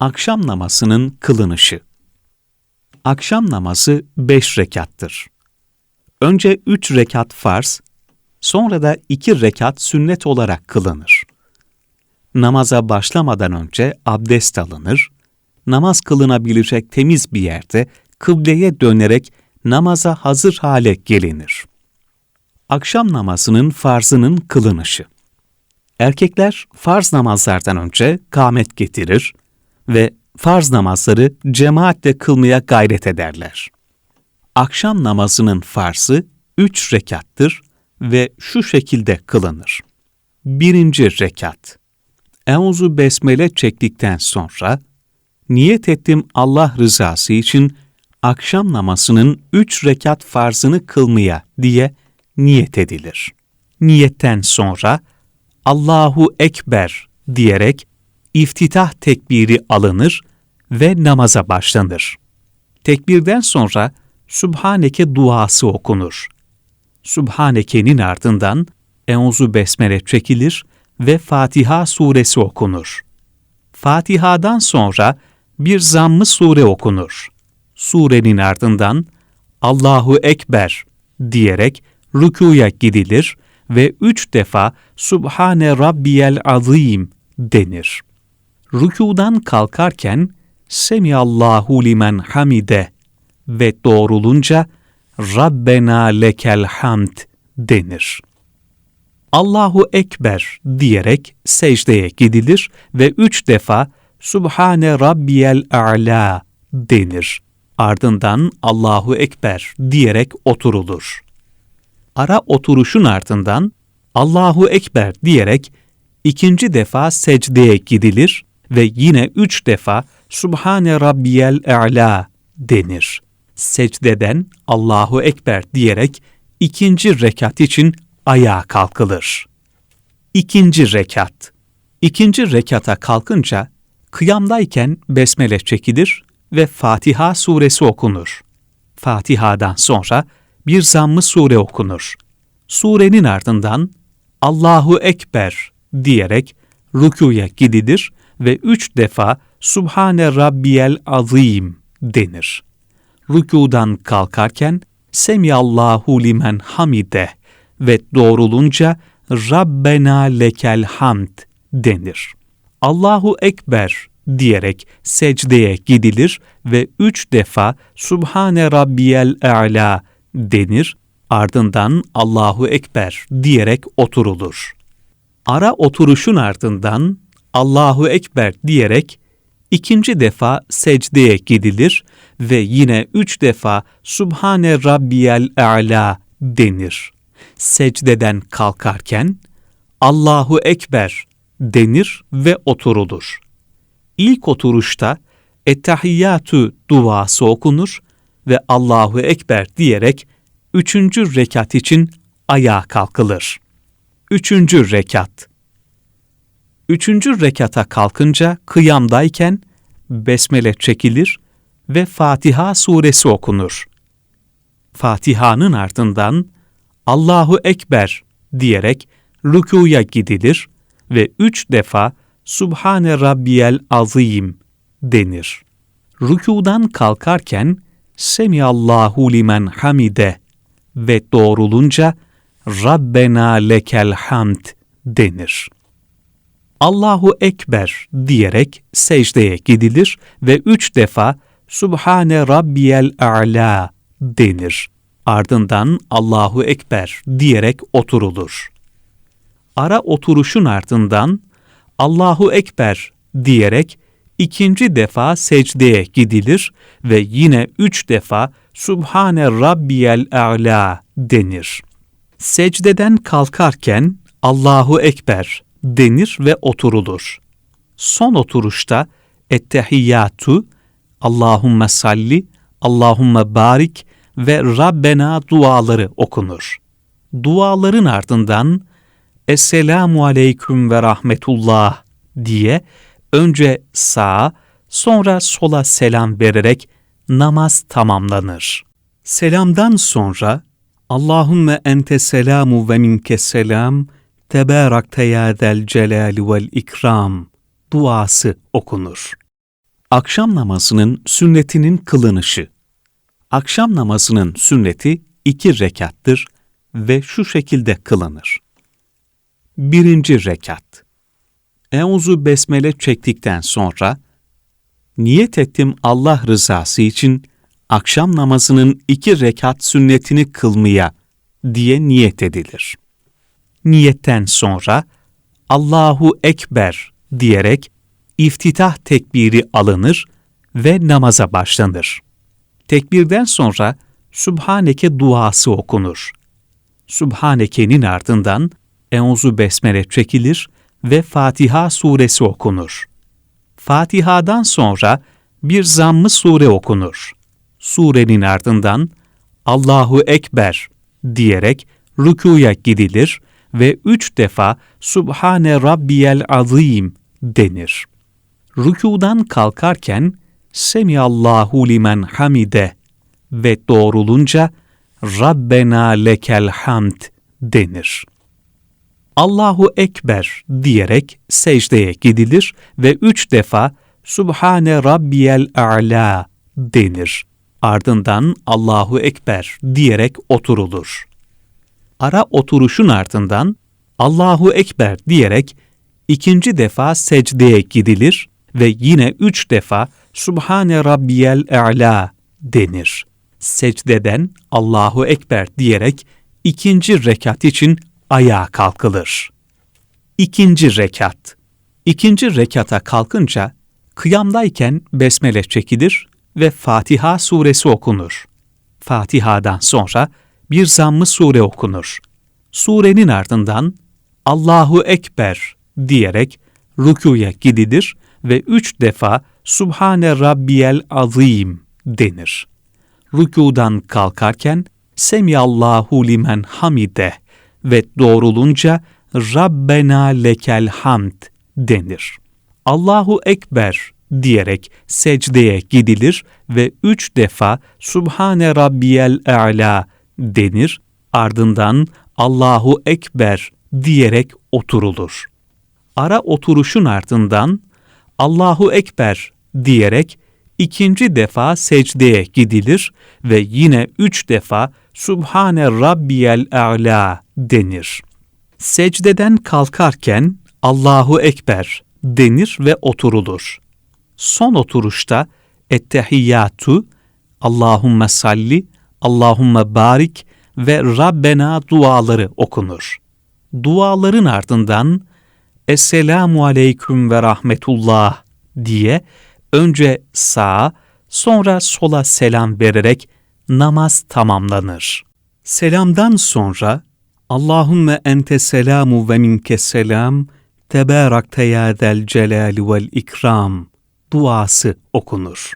Akşam namazının kılınışı. Akşam namazı beş rekattır. Önce üç rekat farz, sonra da iki rekat sünnet olarak kılınır. Namaza başlamadan önce abdest alınır, namaz kılınabilecek temiz bir yerde kıbleye dönerek namaza hazır hale gelinir. Akşam namazının farzının kılınışı. Erkekler farz namazlardan önce kâmet getirir ve farz namazları cemaatle kılmaya gayret ederler. Akşam namazının farzı üç rekattır ve şu şekilde kılınır. Birinci rekat. Euzu besmele çektikten sonra, niyet ettim Allah rızası için akşam namazının üç rekat farzını kılmaya diye niyet edilir. Niyetten sonra, Allahu Ekber diyerek iftitah tekbiri alınır ve namaza başlanır. Tekbirden sonra Subhaneke duası okunur. Subhaneke'nin ardından Euzu Besmele çekilir ve Fatiha suresi okunur. Fatiha'dan sonra bir zammı sure okunur. Surenin ardından Allahu Ekber diyerek rükuya gidilir ve üç defa Subhane Rabbiyel Azim denir. Rükudan kalkarken Semiyallahu limen hamide ve doğrulunca Rabbena lekel hamd denir. Allahu Ekber diyerek secdeye gidilir ve üç defa Subhane Rabbiyel A'la denir. Ardından Allahu Ekber diyerek oturulur. Ara oturuşun ardından Allahu Ekber diyerek ikinci defa secdeye gidilir ve yine üç defa Subhane Rabbiyel E'la denir. Secdeden Allahu Ekber diyerek ikinci rekat için ayağa kalkılır. İkinci rekat. İkinci rekata kalkınca kıyamdayken besmele çekilir ve Fatiha suresi okunur. Fatiha'dan sonra bir zammı sure okunur. Surenin ardından Allahu Ekber diyerek rükuya gidilir ve üç defa Subhane Rabbiyel Azim denir. Rükudan kalkarken Semiyallahu limen hamide ve doğrulunca Rabbena lekel hamd denir. Allahu Ekber diyerek secdeye gidilir ve üç defa Subhane Rabbiyel A'la denir, ardından Allahu Ekber diyerek oturulur. Ara oturuşun ardından Allahu Ekber diyerek ikinci defa secdeye gidilir ve yine üç defa Subhane Rabbiyel A'la denir. Secdeden kalkarken Allahu Ekber denir ve oturulur. İlk oturuşta Ettehiyyatü duası okunur ve Allahu Ekber diyerek üçüncü rekat için ayağa kalkılır. Üçüncü rekat Üçüncü rekata kalkınca kıyamdayken besmele çekilir ve Fatiha suresi okunur. Fatiha'nın ardından Allahu Ekber diyerek rükuya gidilir ve üç defa Subhane Rabbiyel Azim denir. Rükudan kalkarken Semiyallahu limen hamide ve doğrulunca Rabbena lekel hamd denir. Allahu Ekber diyerek secdeye gidilir ve üç defa Subhane Rabbiyel A'la denir. Ardından Allahu Ekber diyerek oturulur. Ara oturuşun ardından Allahu Ekber diyerek ikinci defa secdeye gidilir ve yine üç defa Subhane Rabbiyel A'la denir. Secdeden kalkarken Allahu Ekber denir ve oturulur. Son oturuşta Ettehiyyatu, Allahümme salli, Allahümme barik ve Rabbena duaları okunur. Duaların ardından Esselamu aleyküm ve rahmetullah diye önce sağa sonra sola selam vererek namaz tamamlanır. Selamdan sonra Allahümme ente selamu ve minke selam tebarakte ya celali vel ikram duası okunur. Akşam namazının sünnetinin kılınışı. Akşam namazının sünneti iki rekattır ve şu şekilde kılınır. Birinci rekat. Euzu besmele çektikten sonra, niyet ettim Allah rızası için akşam namazının iki rekat sünnetini kılmaya diye niyet edilir. Niyetten sonra, Allahu Ekber diyerek iftitah tekbiri alınır ve namaza başlanır. Tekbirden sonra Sübhaneke duası okunur. Sübhaneke'nin ardından Euzu Besmele çekilir ve Fatiha suresi okunur. Fatiha'dan sonra bir zammı sure okunur. Surenin ardından Allahu Ekber diyerek rükuya gidilir ve üç defa Subhane Rabbiyel Azim denir. Rükudan kalkarken Semiyallahu limen hamide ve doğrulunca Rabbena lekel hamd denir. Allahu Ekber diyerek secdeye gidilir ve üç defa Subhane Rabbiyel A'la denir. Ardından Allahu Ekber diyerek oturulur. Ara oturuşun ardından Allahu Ekber diyerek ikinci defa secdeye gidilir ve yine üç defa Subhane Rabbiyel A'la denir. Secdeden Allahu Ekber diyerek ikinci rekat için ayağa kalkılır. İkinci rekat. İkinci rekata kalkınca kıyamdayken besmele çekilir ve Fatiha suresi okunur. Fatiha'dan sonra bir zammı sure okunur. Surenin ardından Allahu Ekber diyerek rükuya gidilir ve üç defa Subhane Rabbiyel Azim denir. Rükudan kalkarken Semiyallahu limen hamide ve doğrulunca Rabbena lekel hamd denir. Allahu Ekber diyerek secdeye gidilir ve üç defa Subhane Rabbiyel A'la denir. Ardından Allahu Ekber diyerek oturulur. Ara oturuşun ardından Allahu Ekber diyerek ikinci defa secdeye gidilir ve yine üç defa Subhane Rabbiyel A'la denir. Secdeden kalkarken Allahu Ekber denir ve oturulur. Son oturuşta Ettehiyyatu, Allahümme salli, Allahümme barik ve Rabbena duaları okunur. Duaların ardından Esselamu aleyküm ve rahmetullah diye önce sağa sonra sola selam vererek namaz tamamlanır. Selamdan sonra Allahümme ente selamu ve minke selam tebarakte ya celali vel ikram duası okunur.